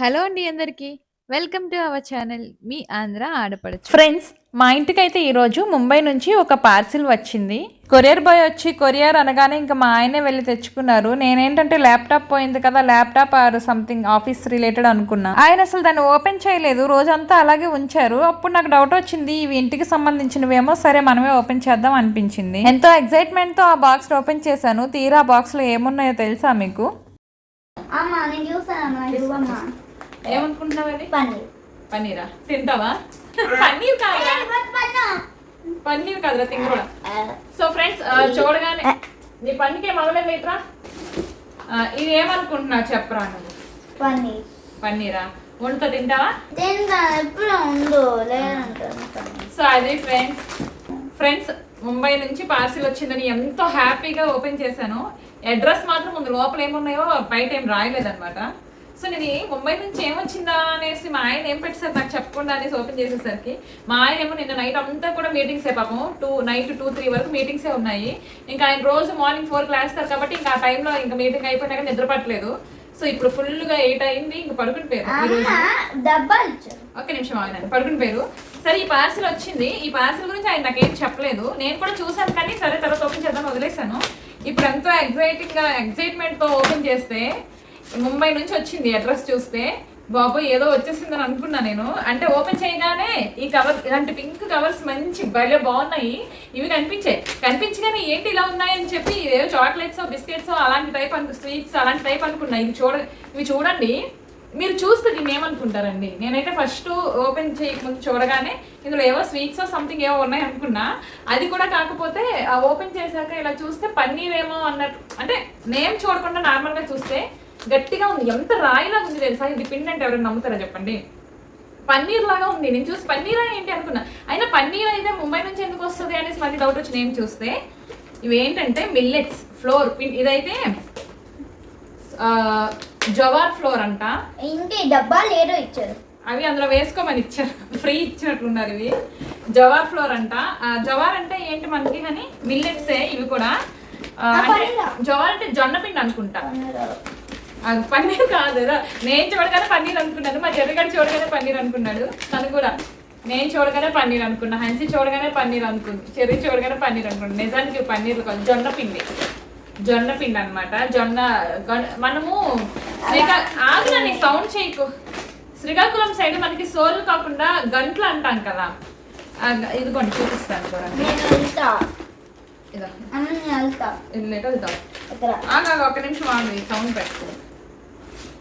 Hello అండి అందరికీ. Welcome to our channel. మీ ఆంధ్ర ఆడపడుచు. ఫ్రెండ్స్ మా ఇంటికైతే ఈరోజు ముంబై నుంచి ఒక పార్సిల్ వచ్చింది. కొరియర్ బాయ్ వచ్చి కొరియర్ అనగానే ఇంకా మా ఆయనే వెళ్ళి తెచ్చుకున్నారు. నేనేంటంటే ల్యాప్టాప్ పోయింది కదా laptop or something office related అనుకున్నా. ఆయన అసలు దాన్ని ఓపెన్ చేయలేదు. రోజంతా అలాగే ఉంచారు. అప్పుడు నాకు డౌట్ వచ్చింది ఇవి ఇంటికి సంబంధించినవేమో సరే మనమే ఓపెన్ చేద్దాం అనిపించింది. ఎంతో ఎక్సైట్మెంట్తో ఆ బాక్స్ ఓపెన్ చేశాను. తీరా బాక్స్లో ఏమున్నాయో తెలుసా మీకు? అమ్మ నేను ఇవ్వమ్మా ఏమనుకుంటున్నావు అది? పన్నీర్. పన్నీరా? తింటావా? పన్నీర్ కాదా పన్నీర్. కాదురా తింగోడా సో ఫ్రెండ్స్ చూడగానే నీ పనికి మొదలైంది ఏంట్రా ఇది ఏమనుకుంటున్నావు చెప్పరా నువ్వు? పన్నీర్. పన్నీరా? వండుతో తింటావా? తింటా ఎప్పుడు సో అది ఫ్రెండ్స్ ఫ్రెండ్స్ ముంబై నుంచి పార్సిల్ వచ్చిందని ఎంతో హ్యాపీగా ఓపెన్ చేశాను. అడ్రస్ మాత్రం ముందు లోపల ఏమున్నాయో బయట ఏం రాయలేదన్నమాట. సో నేను ముంబై నుంచి ఏమొచ్చిందా అనేసి మా ఆయన ఏం పెట్టారు నాకు చెప్పకుండా అనేసి ఓపెన్ చేసేసరికి మా ఆయన ఏమో నిన్న నైట్ అంతా కూడా మీటింగ్సే పాపం. టూ నైట్ టూ త్రీ వరకు మీటింగ్సే ఉన్నాయి. ఇంకా ఆయన రోజు మార్నింగ్ ఫోర్ క్లాస్తారు కాబట్టి ఇంకా ఆ టైంలో ఇంకా మీటింగ్ అయిపోయినాక నిద్ర పట్టలేదు. సో ఇప్పుడు ఫుల్గా ఎయిట్ అయింది. ఇంకా పడుకుని ఇచ్చారు. ఒక్క నిమిషం ఆయన పడుకుని పోయారు. సరే ఈ పార్సిల్ వచ్చింది. ఈ పార్సిల్ గురించి ఆయన నాకేం చెప్పలేదు. నేను కూడా చూసాను కానీ సరే తర్వాత ఓపెన్ చేద్దాం వదిలేసాను ఇప్పుడు ఎంతో ఎగ్జైటింగ్గా ఎగ్జైట్మెంట్తో ఓపెన్ చేస్తే ముంబై నుంచి వచ్చింది అడ్రస్ చూస్తే. బాబు ఏదో వచ్చేసిందని అనుకున్నా నేను. అంటే ఓపెన్ చేయగానే ఈ కవర్ ఇలాంటి పింక్ కవర్స్ మంచి భలే బాగున్నాయి. ఇవి కనిపించాయి కనిపించగానే ఏంటి ఇలా ఉన్నాయని చెప్పి ఏదో చాక్లెట్స్ బిస్కెట్స్ అలాంటి టైప్ అను స్వీట్స్ అలాంటి టైప్ అనుకున్నా. ఇవి చూడ ఇవి చూడండి. మీరు చూస్తే దీన్ని ఏమనుకుంటారండి? నేనైతే ఫస్ట్ ఓపెన్ చేయకముందు చూడగానే ఇందులో ఏవో స్వీట్స్ సంథింగ్ ఏవో ఉన్నాయి అనుకున్నా. అది కూడా కాకపోతే ఆ ఓపెన్ చేశాక ఇలా చూస్తే పన్నీర్ ఏమో అన్నట్టు. అంటే నేమ్ చూడకుండా నార్మల్గా చూస్తే గట్టిగా ఉంది. ఎంత రాయిలాగా ఉంది తెలుసా? ఇది పిండి అంటే ఎవరైనా నమ్ముతారా చెప్పండి? పన్నీర్ లాగా ఉంది. నేను చూసి పన్నీర్ ఏంటి అనుకున్నా. అయినా పన్నీర్ అయితే ముంబై నుంచి ఎందుకు వస్తుంది అనేసి మళ్ళీ డౌట్ వచ్చి నేను చూస్తే ఇవి ఏంటంటే మిల్లెట్స్ ఫ్లోర్ ఇదైతే జవార్ ఫ్లోర్ అంట. ఇంకా డబ్బా లేదో ఇచ్చారు. అవి అందులో వేసుకోమని ఇచ్చారు. ఫ్రీ ఇచ్చినట్లున్నారు ఇవి. జవార్ ఫ్లోర్ అంట. జవార్ అంటే ఏంటి మనకి అని మిల్లెట్సే ఇవి కూడా? జవార్ అంటే జొన్న పిండి అనుకుంటా. పన్నీర్ అది పన్నీర్ కాదు. నేను చూడగానే పన్నీర్ అనుకున్నాను మా చెర్రగాడు చూడగానే పన్నీర్ అనుకున్నాడు. తను కూడా నేను చూడగానే పన్నీర్ అనుకున్నా హన్సి చూడగానే పన్నీర్ అనుకుంది చెర్రి చూడగానే పన్నీర్ అనుకున్నాను నిజానికి పన్నీర్ కాదు జొన్న పిండి. జొన్న పిండి అనమాట జొన్న మనము ఆగునని సౌండ్ చేయకు. శ్రీకాకుళం సైడ్ మనకి సోలు కాకుండా గంట్లు అంటాం కదా. ఇదిగోండి చూపిస్తాను చూడండి. వెళ్తా. ఆగా ఒక నిమిషం ఆగు సౌండ్ పెట్టుకో.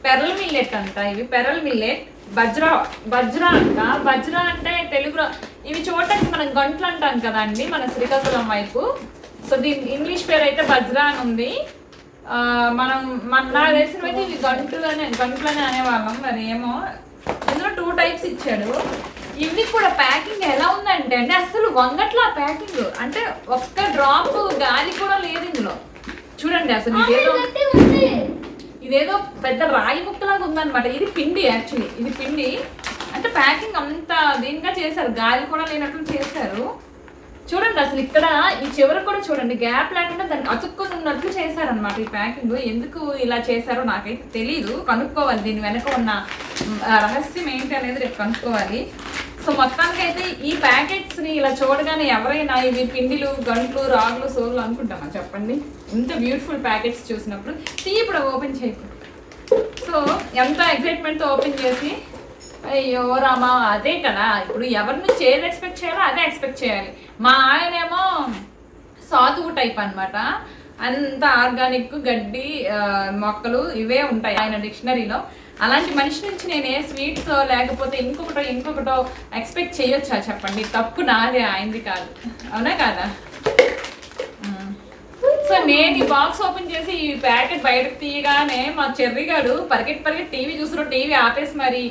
పెరల్ మిల్లెట్ అంట ఇవి పెరల్ మిల్లెట్. బజ్రా బజ్రా అంట. బజ్రా అంటే తెలుగులో ఇవి చూడటానికి మనం గంటలు అంటాం కదా అండి మన శ్రీకాకుళం వైపు. సో దీని ఇంగ్లీష్ పేరు అయితే బజ్రా అని ఉంది. మనం మన నాకు తెలిసినవైతే ఇవి గంటలు అనే గంటలు అని అనేవాళ్ళం మరి ఏమో. ఇందులో టూ టైప్స్ ఇచ్చాడు. ఇవి కూడా ప్యాకింగ్ ఎలా ఉందంటే అంటే అసలు వంగట్ల ప్యాకింగ్. అంటే ఒక్క డ్రాప్ గాలి కూడా లేదు ఇందులో. చూడండి అసలు ఇదేదో ఇదేదో పెద్ద రాయి ముక్కలాగా ఉందన్నమాట. ఇది పిండి యాక్చువల్లీ ఇది పిండి. అంటే ప్యాకింగ్ అంత దీనిగా చేశారు. గాలి కూడా లేనట్లు చేశారు. చూడండి అసలు ఇక్కడ ఈ చివర కూడా చూడండి. గ్యాప్ లేకుండా దాన్ని అతుక్కొని ఉన్నట్లు చేశారనమాట ఈ ప్యాకింగ్ ఎందుకు ఇలా చేశారో నాకైతే తెలియదు కనుక్కోవాలి. దీని వెనక ఉన్న రహస్యం ఏంటి అనేది రేపు కనుక్కోవాలి. సో మొత్తానికైతే ఈ ఇలా చూడగానే ఎవరైనా ఇవి పిండిలు గంట్లు రాగులు సోలు అనుకుంటామా? చెప్పండి. ఇంత బ్యూటిఫుల్ ప్యాకెట్స్ చూసినప్పుడు. తీ ఇప్పుడు ఓపెన్ చేయకు సో ఎంత ఎక్సైట్మెంట్తో ఓపెన్ చేసి అయ్యో రామా అదే కదా. ఇప్పుడు ఎవరి నుంచి ఏది ఎక్స్పెక్ట్ చేయాలో అదే ఎక్స్పెక్ట్ చేయాలి. మా ఆయనేమో సాధువు టైప్ అనమాట అంత ఆర్గానిక్ గడ్డి మొక్కలు ఇవే ఉంటాయి ఆయన డిక్షనరీలో అలాంటి మనిషి నుంచి నేను ఏ స్వీట్స్ లేకపోతే ఇంకొకటో ఇంకొకటో ఎక్స్పెక్ట్ చేయొచ్చా చెప్పండి? తప్పు నాదే ఆయనది కాదు. అవునా కాదా? సో నేను ఈ బాక్స్ ఓపెన్ చేసి ఈ ప్యాకెట్ బయటకు తీయగానే మా చెర్రి గారు పరిగెట్ పరిగెట్ టీవీ చూస్తున్నాడు టీవీ ఆపేసి మరి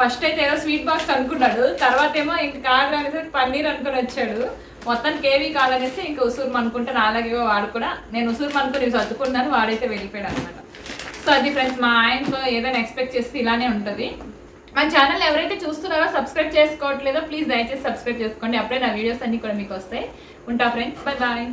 ఫస్ట్ అయితే ఏదో స్వీట్ బాక్స్ అనుకున్నాడు. తర్వాత ఏమో ఇంక కాదు అనేసి పన్నీర్ అనుకుని వచ్చాడు. మొత్తానికి కేవీ కాదనేసి ఇంక ఉసూరు అనుకుంటే నాలాగే వాడు కూడా నేను ఉసూరు అనుకుని సర్దుకున్నాను వాడైతే వెళ్ళిపోయాడు అనమాట సో అది ఫ్రెండ్స్ మా ఆయనతో ఏదైనా ఎక్స్పెక్ట్ చేస్తే ఇలానే ఉంటుంది. మన ఛానల్ ఎవరైతే చూస్తున్నారో సబ్స్క్రైబ్ చేసుకోవట్లేదో ప్లీజ్ దయచేసి సబ్స్క్రైబ్ చేసుకోండి. అప్పుడే నా వీడియోస్ అన్ని కూడా మీకు వస్తాయి. ఉంటా ఫ్రెండ్స్ బై బాయ్.